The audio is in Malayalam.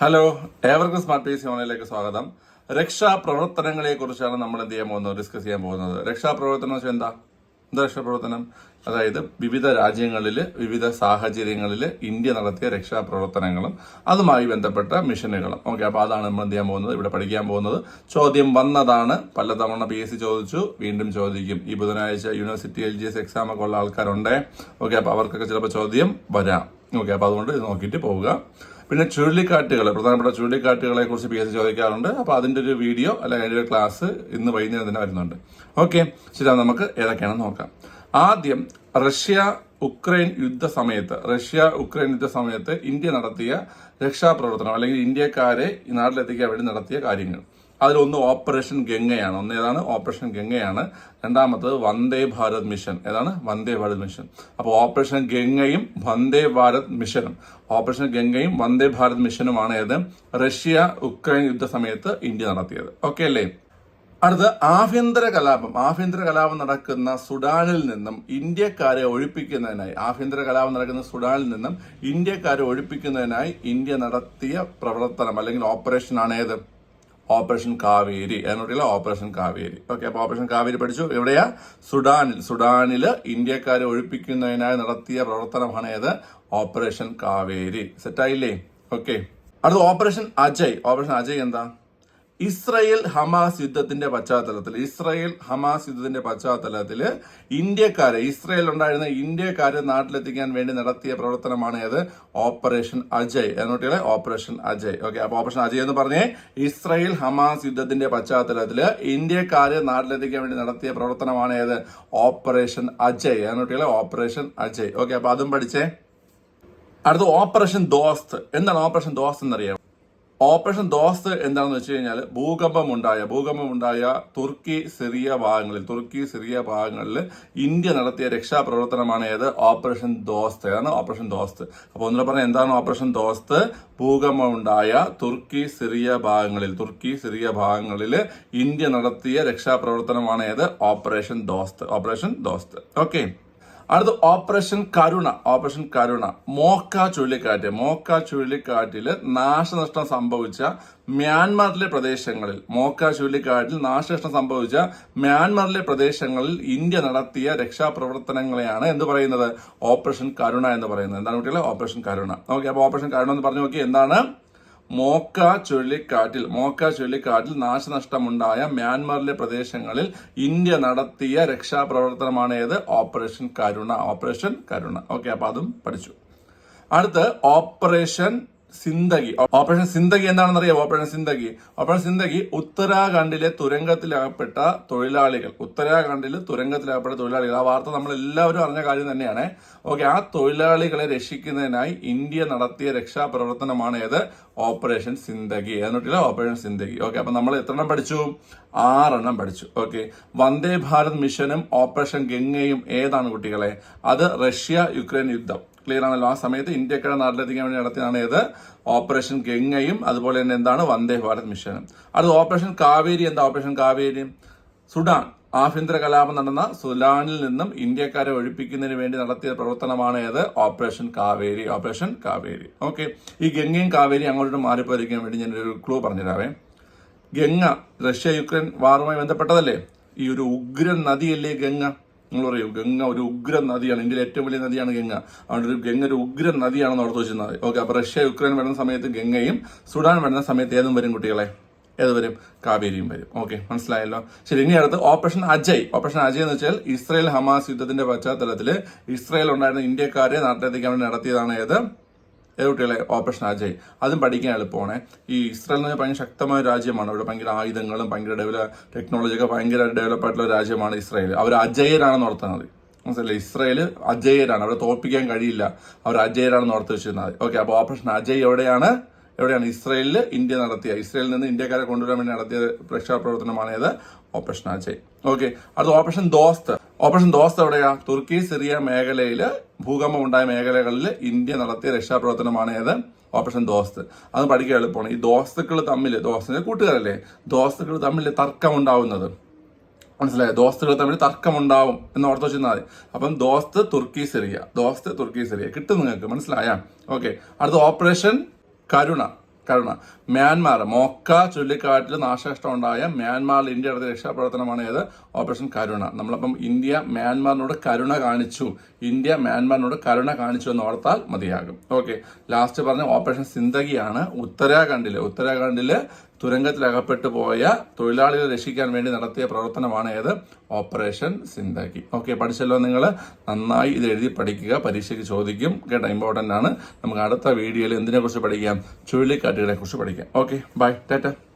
ഹലോ ഏവർക്കും സ്മാർട്ട് പി സി ഓണിലേക്ക് സ്വാഗതം. രക്ഷാപ്രവർത്തനങ്ങളെ കുറിച്ചാണ് നമ്മൾ എന്ത് ചെയ്യാൻ പോകുന്നത് ഡിസ്കസ് ചെയ്യാൻ പോകുന്നത്. രക്ഷാപ്രവർത്തനം വെച്ചാൽ എന്താ? എന്താ രക്ഷാപ്രവർത്തനം? അതായത് വിവിധ രാജ്യങ്ങളിൽ വിവിധ സാഹചര്യങ്ങളിൽ ഇന്ത്യ നടത്തിയ രക്ഷാപ്രവർത്തനങ്ങളും അതുമായി ബന്ധപ്പെട്ട മിഷനുകളും. ഓക്കെ അപ്പോൾ അതാണ് നമ്മൾ എന്ത് ചെയ്യാൻ പോകുന്നത് ഇവിടെ പഠിക്കാൻ പോകുന്നത്. ചോദ്യം വന്നതാണ്. പലതവണ പി എസ് സി ചോദിച്ചു വീണ്ടും ചോദിക്കും. ഈ ബുധനാഴ്ച university L G S exam ഒക്കെ ഉള്ള ആൾക്കാരുണ്ടേ? ഓക്കെ അപ്പോൾ അവർക്കൊക്കെ ചിലപ്പോൾ ചോദ്യം വരാം. ഓക്കെ അപ്പോൾ അതുകൊണ്ട് ഇത് നോക്കിയിട്ട് പോവുക. പിന്നെ ചുഴലിക്കാറ്റുകൾ പ്രധാനപ്പെട്ട ചുഴലിക്കാറ്റുകളെ കുറിച്ച് പി എസ് ചോദിക്കാറുണ്ട്. അപ്പോൾ അതിന്റെ ഒരു വീഡിയോ അല്ലെങ്കിൽ അതിന്റെ ഒരു ക്ലാസ് ഇന്ന് വൈകുന്നേരം തന്നെ വരുന്നുണ്ട്. ഓക്കെ ശരി നമുക്ക് ഏതൊക്കെയാണെന്ന് നോക്കാം. ആദ്യം റഷ്യ ഉക്രൈൻ യുദ്ധ സമയത്ത് റഷ്യ ഉക്രൈൻ യുദ്ധ സമയത്ത് ഇന്ത്യ നടത്തിയ രക്ഷാപ്രവർത്തനം അല്ലെങ്കിൽ ഇന്ത്യക്കാരെ നാട്ടിലെത്തിക്കാൻ വേണ്ടി നടത്തിയ കാര്യങ്ങൾ. അതിലൊന്ന് ഓപ്പറേഷൻ ഗംഗയാണ്. ഒന്ന് ഏതാണ്? ഓപ്പറേഷൻ ഗംഗയാണ്. രണ്ടാമത്തത് വന്ദേ ഭാരത് മിഷൻ. ഏതാണ്? വന്ദേ ഭാരത് മിഷൻ. അപ്പോൾ ഓപ്പറേഷൻ ഗംഗയും വന്ദേ ഭാരത് മിഷനും. ഓപ്പറേഷൻ ഗംഗയും വന്ദേ ഭാരത് മിഷനുമാണ് ഏത്? റഷ്യ ഉക്രൈൻ യുദ്ധ സമയത്ത് ഇന്ത്യ നടത്തിയത്. ഓക്കെ അല്ലേ? അടുത്ത ആഭ്യന്തര കലാപം. ആഭ്യന്തര കലാപം നടക്കുന്ന സുഡാനിൽ നിന്നും ഇന്ത്യക്കാരെ ഒഴിപ്പിക്കുന്നതിനായി ആഭ്യന്തര കലാപം നടക്കുന്ന സുഡാനിൽ നിന്നും ഇന്ത്യക്കാരെ ഒഴിപ്പിക്കുന്നതിനായി ഇന്ത്യ നടത്തിയ പ്രവർത്തനം അല്ലെങ്കിൽ ഓപ്പറേഷൻ ആണ് ഏത്? ഓപ്പറേഷൻ കാവേരി അതിനോട്ടില്ല ഓപ്പറേഷൻ കാവേരി. ഓക്കെ അപ്പോൾ ഓപ്പറേഷൻ കാവേരി പഠിച്ചു. എവിടെയാ? സുഡാനിൽ. സുഡാനിൽ ഇന്ത്യക്കാരെ ഒഴിപ്പിക്കുന്നതിനായി നടത്തിയ പ്രവർത്തനമാണ് ഏത്? ഓപ്പറേഷൻ കാവേരി. സെറ്റായില്ലേ ഓക്കെ. അടുത്ത ഓപ്പറേഷൻ അജയ്. ഓപ്പറേഷൻ അജയ് എന്താ? ഇസ്രയേൽ ഹമാസ് യുദ്ധത്തിന്റെ പശ്ചാത്തലത്തിൽ ഇസ്രയേൽ ഹമാസ് യുദ്ധത്തിന്റെ പശ്ചാത്തലത്തിൽ ഇന്ത്യക്കാരെ ഇസ്രയേൽ ഉണ്ടായിരുന്ന ഇന്ത്യക്കാരെ നാട്ടിലെത്തിക്കാൻ വേണ്ടി നടത്തിയ പ്രവർത്തനമാണ് ഏത്? ഓപ്പറേഷൻ അജയ്. എന്നോട്ടികളെ ഓപ്പറേഷൻ അജയ്. ഓക്കെ അപ്പൊ ഓപ്പറേഷൻ അജയ് എന്ന് പറഞ്ഞേ ഇസ്രയേൽ ഹമാസ് യുദ്ധത്തിന്റെ പശ്ചാത്തലത്തിൽ ഇന്ത്യക്കാരെ നാട്ടിലെത്തിക്കാൻ വേണ്ടി നടത്തിയ പ്രവർത്തനമാണ് ഏത്? ഓപ്പറേഷൻ അജയ്. എന്നോട്ടികളെ ഓപ്പറേഷൻ അജയ്. ഓക്കെ അപ്പൊ അതും പഠിച്ചേ. അടുത്ത ഓപ്പറേഷൻ ദോസ്ത്. എന്താണ് ഓപ്പറേഷൻ ദോസ്ത് എന്നറിയാം ഓപ്പറേഷൻ ദോസ് എന്താണെന്ന് വെച്ച് കഴിഞ്ഞാൽ ഭൂകമ്പമുണ്ടായ ഭൂകമ്പം ഉണ്ടായ തുർക്കി സിറിയ ഭാഗങ്ങളിൽ തുർക്കി സിറിയ ഭാഗങ്ങളിൽ ഇന്ത്യ നടത്തിയ രക്ഷാപ്രവർത്തനമാണ് ഏത്? ഓപ്പറേഷൻ ദോസ്ത്. അതാണ് ഓപ്പറേഷൻ ദോസ്ത്? അപ്പോൾ ഒന്നുകൂടെ പറഞ്ഞാൽ എന്താണ് ഓപ്പറേഷൻ ദോസ്ത്? ഭൂകമ്പമുണ്ടായ തുർക്കി സിറിയ ഭാഗങ്ങളിൽ തുർക്കി സിറിയ ഭാഗങ്ങളിൽ ഇന്ത്യ നടത്തിയ രക്ഷാപ്രവർത്തനമാണ് ഏത്? Operation Dost. Operation Dost. Okay. അടുത്ത operation Karuna operation Karuna. Mocha ചുഴലിക്കാറ്റ് മോക്ക ചുഴലിക്കാറ്റിൽ നാശനഷ്ടം സംഭവിച്ച മ്യാൻമാറിലെ പ്രദേശങ്ങളിൽ മോക്ക ചുഴലിക്കാറ്റിൽ നാശനഷ്ടം സംഭവിച്ച മ്യാൻമാറിലെ പ്രദേശങ്ങളിൽ ഇന്ത്യ നടത്തിയ രക്ഷാപ്രവർത്തനങ്ങളെയാണ് എന്ത് പറയുന്നത്? ഓപ്പറേഷൻ കരുണ എന്ന് പറയുന്നത്. എന്താണ് കുട്ടികളെ? ഓപ്പറേഷൻ കരുണ. ഓക്കെ അപ്പോൾ ഓപ്പറേഷൻ കരുണ എന്ന് പറഞ്ഞു നോക്കി എന്താണ്? മോക്ക ചുഴലിക്കാറ്റിൽ മോക്ക ചുഴലിക്കാറ്റിൽ നാശനഷ്ടമുണ്ടായ മ്യാൻമാറിലെ പ്രദേശങ്ങളിൽ ഇന്ത്യ നടത്തിയ രക്ഷാപ്രവർത്തനമാണ് ഏത്? Operation Karuna. Operation Karuna. Okay അപ്പൊ അതും പഠിച്ചു. അടുത്ത് ഓപ്പറേഷൻ സിന്ദഗി. ഓപ്പറേഷൻ സിന്ദഗി എന്താണെന്ന് അറിയാം ഓപ്പറേഷൻ സിന്ദഗി. ഓപ്പറേഷൻ സിന്ദഗി ഉത്തരാഖണ്ഡിലെ തുരങ്കത്തിലകപ്പെട്ട തൊഴിലാളികൾ. ഉത്തരാഖണ്ഡിൽ തുരങ്കത്തിലകപ്പെട്ട തൊഴിലാളികൾ. ആ വാർത്ത നമ്മൾ എല്ലാവരും അറിഞ്ഞ കാര്യം തന്നെയാണ്. ഓക്കെ ആ തൊഴിലാളികളെ രക്ഷിക്കുന്നതിനായി ഇന്ത്യ നടത്തിയ രക്ഷാപ്രവർത്തനമാണ് ഏത്? ഓപ്പറേഷൻ സിന്ദഗി. എന്നിട്ടില്ല ഓപ്പറേഷൻ സിന്ദഗി. ഓക്കെ അപ്പൊ നമ്മൾ എത്ര എണ്ണം പഠിച്ചു? ആറെണ്ണം പഠിച്ചു. ഓക്കെ വന്ദേ ഭാരത് മിഷനും ഓപ്പറേഷൻ ഗംഗയും ഏതാണ് കുട്ടികളെ? അത് റഷ്യ യുക്രൈൻ യുദ്ധം. ക്ലിയർ ആണല്ലോ. ആ സമയത്ത് ഇന്ത്യക്കാരെ നാട്ടിലെത്തിക്കാൻ വേണ്ടി നടത്തിയതാണ് ഏത്? ഓപ്പറേഷൻ ഗംഗയും അതുപോലെ തന്നെ എന്താണ്? വന്ദേ ഭാരത് മിഷനും അടുത്ത ഓപ്പറേഷൻ കാവേരി എന്താ? ഓപ്പറേഷൻ കാവേരി. സുഡാൻ ആഭ്യന്തര കലാപം നടന്ന സുഡാനിൽ നിന്നും ഇന്ത്യക്കാരെ ഒഴിപ്പിക്കുന്നതിന് വേണ്ടി നടത്തിയ പ്രവർത്തനമാണ് ഏത്? Operation Kaveri. Operation Kaveri. Okay ഈ ഗംഗയും കാവേരി അങ്ങോട്ട് മാറിപ്പോയിരിക്കാൻ വേണ്ടി ഞാൻ ഒരു ക്ലൂ പറഞ്ഞുതരാവേ. ഗംഗ റഷ്യ യുക്രൈൻ വാറുമായി ബന്ധപ്പെട്ടതല്ലേ? ഈ ഒരു ഉഗ്രൻ നദിയല്ലേ ഗംഗ? നിങ്ങൾ പറയൂ ഗംഗ ഒരു ഉഗ്ര നദിയാണ് ഇന്ത്യയിലെ ഏറ്റവും വലിയ നദിയാണ് ഗംഗ. അതുകൊണ്ട് ഒരു ഗംഗ ഒരു ഉഗ്രൻ നദിയാണെന്ന് ഓർത്ത് വെച്ചിരുന്നത്. ഓക്കെ അപ്പോൾ റഷ്യ യുക്രൈൻ വരുന്ന സമയത്ത് ഗംഗയും സുഡാൻ വരുന്ന സമയത്ത് ഏതും വരും കുട്ടികളെ? ഏത് വരും? കാവേരിയും വരും. ഓക്കെ മനസ്സിലായല്ലോ? ശരി ഇനി അടുത്ത് ഓപ്പറേഷൻ അജയ്. ഓപ്പറേഷൻ അജയ് എന്ന് വെച്ചാൽ ഇസ്രയേൽ ഹമാസ് യുദ്ധത്തിന്റെ പശ്ചാത്തലത്തിൽ ഇസ്രയേൽ ഉണ്ടായിരുന്ന ഇന്ത്യക്കാരെ നാട്ടിലെത്തിക്കാൻ വേണ്ടി നടത്തിയതാണ് ഏത്? കുട്ടികളെ ഓപ്പറേഷൻ അജയ് അതും പഠിക്കാൻ എളുപ്പമാണ് ഈ ഇസ്രായേൽ എന്ന് പറഞ്ഞാൽ ഭയങ്കര ശക്തമായ രാജ്യമാണ്. അവിടെ ഭയങ്കര ആയുധങ്ങളും ഭയങ്കര ഡെവലപ്പ് ടെക്നോളജി ഒക്കെ ഭയങ്കര ഡെവലപ്പ് ആയിട്ടുള്ള രാജ്യമാണ് ഇസ്രായേൽ. അവർ അജയരാണെന്ന് ഓർത്തുന്നത് മനസ്സിലായി ഇസ്രായേൽ അജയരാണ്. അവരെ തോൽപ്പിക്കാൻ കഴിയില്ല. അവർ അജയരാണെന്ന് ഓർത്ത് വെച്ചിരുന്നത് ഓക്കെ അപ്പോൾ ഓപ്പറേഷൻ അജയ് എവിടെയാണ്? എവിടെയാണ്? ഇസ്രായേലിൽ ഇന്ത്യ നടത്തിയ ഇസ്രായേലിൽ നിന്ന് ഇന്ത്യക്കാരെ കൊണ്ടുവരാൻ വേണ്ടി നടത്തിയ രക്ഷാപ്രവർത്തനമാണ് ഏത് ഓപ്പറേഷൻ അജയ് ഓക്കെ അടുത്ത ഓപ്പറേഷൻ ദോസ്ത്. ഓപ്പറേഷൻ ദോസ്ത് എവിടെയാ? തുർക്കി സിറിയ മേഖലയിൽ ഭൂകമ്പം ഉണ്ടായ മേഖലകളിൽ ഇന്ത്യ നടത്തിയ രക്ഷാപ്രവർത്തനമാണ് ഏത്? ഓപ്പറേഷൻ ദോസ്ത്. അത് പഠിക്കുക എളുപ്പമാണ്. ഈ ദോസ്തുക്കൾ തമ്മിൽ ദോസ്തിന്റെ കൂട്ടുകാരല്ലേ? ദോസ്തുക്കൾ തമ്മിൽ തർക്കം ഉണ്ടാവുന്നത് മനസ്സിലായോ? ദോസ്തുകൾ തമ്മിൽ തർക്കമുണ്ടാവും എന്ന് ഓർത്ത് വെച്ചിരുന്നാൽ മതി. അപ്പം ദോസ്ത് തുർക്കി സിറിയ. ദോസ്ത് തുർക്കി സിറിയ. കിട്ടും നിങ്ങൾക്ക്. മനസ്സിലായ? ഓക്കെ. അടുത്ത ഓപ്പറേഷൻ കരുണ. കരുണ മ്യാൻമാർ മോക്ക ചുഴലിക്കാറ്റിൽ നാശനഷ്ടം ഉണ്ടായ മ്യാൻമാറിൽ ഇന്ത്യ നടത്തിയ രക്ഷാപ്രവർത്തനമാണ് ഏത്? ഓപ്പറേഷൻ കരുണ. നമ്മളപ്പം ഇന്ത്യ മ്യാൻമാറിനോട് കരുണ കാണിച്ചു. ഇന്ത്യ മ്യാൻമാറിനോട് കരുണ കാണിച്ചു എന്ന് ഓർത്താൽ മതിയാകും. ഓക്കെ. ലാസ്റ്റ് പറഞ്ഞ ഓപ്പറേഷൻ സിന്തകിയാണ് ഉത്തരാഖണ്ഡിൽ ഉത്തരാഖണ്ഡിൽ തുരങ്കത്തിലകപ്പെട്ടു പോയ തൊഴിലാളികളെ രക്ഷിക്കാൻ വേണ്ടി നടത്തിയ പ്രവർത്തനമാണ് ഏത്? ഓപ്പറേഷൻ സിന്ധാക്കി ഓക്കെ പഠിച്ചല്ലോ നിങ്ങൾ നന്നായി ഇത് എഴുതി പഠിക്കുക പരീക്ഷയ്ക്ക് ചോദിക്കും. കേട്ടോ ഇമ്പോർട്ടന്റ് ആണ്. നമുക്ക് അടുത്ത വീഡിയോയിൽ എന്തിനെക്കുറിച്ച് പഠിക്കാം? ചുഴലിക്കാറ്റുകളെ കുറിച്ച് പഠിക്കാം. Okay bye tata.